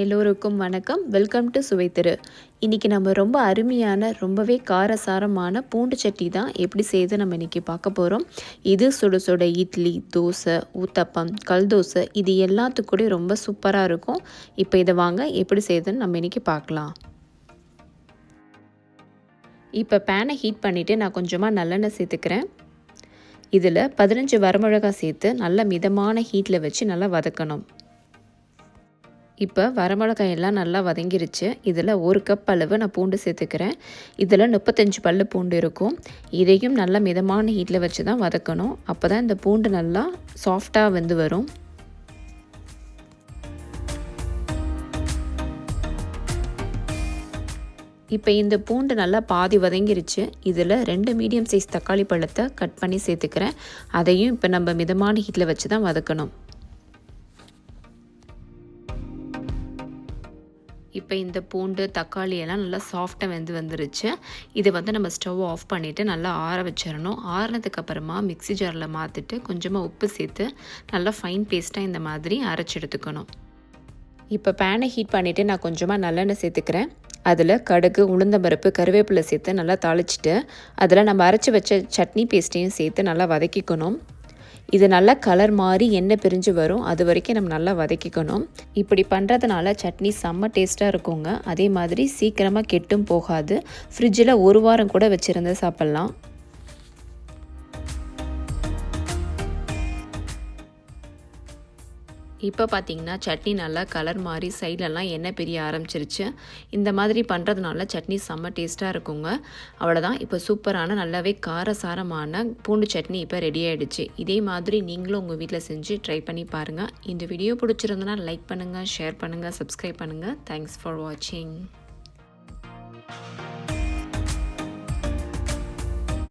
எல்லோருக்கும் வணக்கம். Welcome to சுவைத்திரு இன்றைக்கி நம்ம ரொம்ப அருமையான ரொம்பவே காரசாரமான பூண்டு சட்டி தான் எப்படி செய்து நம்ம இன்றைக்கி பார்க்க போகிறோம் இது சுட சுட இட்லி தோசை ஊத்தப்பம் கல் தோசை இது எல்லாத்துக்கூடயும் ரொம்ப சூப்பராக இருக்கும். இப்போ இதை வாங்க எப்படி செய்யுதுன்னு நம்ம இன்றைக்கி பார்க்கலாம். இப்போ பேனை ஹீட் பண்ணிவிட்டு நான் கொஞ்சமாக நல்லெண்ணெய் சேர்த்துக்கிறேன். இதில் பதினஞ்சு வரமிளகாய் சேர்த்து நல்ல மிதமான ஹீட்டில் வச்சு நல்லா வதக்கணும். இப்போ வரமிளகாய் எல்லாம் நல்லா வதங்கிருச்சு. இதில் ஒரு கப் அளவு நான் பூண்டு சேர்த்துக்கிறேன். இதில் முப்பத்தஞ்சு பல் பூண்டு இருக்கும். இதையும் நல்லா மிதமான ஹீட்டில் வச்சு தான் வதக்கணும். அப்போ தான் இந்த பூண்டு நல்லா சாஃப்டாக வெந்து வரும். இப்போ இந்த பூண்டு நல்லா பாதி வதங்கிருச்சு. இதில் ரெண்டு மீடியம் சைஸ் தக்காளி பழத்தை கட் பண்ணி சேர்த்துக்கிறேன். அதையும் இப்போ நம்ம மிதமான ஹீட்டில் வச்சு தான் வதக்கணும். இப்போ இந்த பூண்டு தக்காளி எல்லாம் நல்லா சாஃப்டாக வெந்து வந்துருச்சு. இதை வந்து நம்ம ஸ்டவ் ஆஃப் பண்ணிவிட்டு நல்லா ஆற வச்சிடணும். ஆறினதுக்கு அப்புறமா மிக்சி ஜாரில் மாற்றிட்டு கொஞ்சமாக உப்பு சேர்த்து நல்லா ஃபைன் பேஸ்ட்டாக இந்த மாதிரி அரைச்சி எடுத்துக்கணும். இப்போ பேனை ஹீட் பண்ணிவிட்டு நான் கொஞ்சமாக நல்லெண்ணெய் சேர்த்துக்கிறேன். அதில் கடுகு உளுந்தம்பருப்பு கருவேப்பிலை சேர்த்து நல்லா தாளிச்சிட்டு அதில் நம்ம அரைச்சி வச்ச சட்னி பேஸ்ட்டையும் சேர்த்து நல்லா வதக்கிக்கணும். இது நல்லா கலர் மாறி எண்ணெய் பிரிஞ்சு வரும். அது வரைக்கும் நம்ம நல்லா வதக்கிக்கணும். இப்படி பண்ணுறதுனால சட்னி செம்ம டேஸ்ட்டாக இருக்குங்க. அதே மாதிரி சீக்கிரமாக கெட்டும் போகாது. ஃப்ரிட்ஜில் ஒரு வாரம் கூட வச்சுருந்து சாப்பிட்லாம். இப்போ பார்த்தீங்கன்னா சட்னி நல்லா கலர் மாதிரி சைட்லலாம் எண்ணெய் பிரிய ஆரம்பிச்சிருச்சு. இந்த மாதிரி பண்ணுறதுனால சட்னி செம்ம டேஸ்ட்டாக இருக்குங்க. அவ்வளோதான். இப்போ சூப்பரான நல்லாவே காரசாரமான பூண்டு சட்னி இப்போ ரெடி ஆகிடுச்சு இதே மாதிரி நீங்களும் உங்கள் வீட்டில் செஞ்சு ட்ரை பண்ணி பாருங்கள் இந்த வீடியோ பிடிச்சிருந்தனா லைக் பண்ணுங்கள் ஷேர் பண்ணுங்கள் சப்ஸ்கிரைப் பண்ணுங்கள் தேங்க்ஸ் ஃபார் வாட்சிங்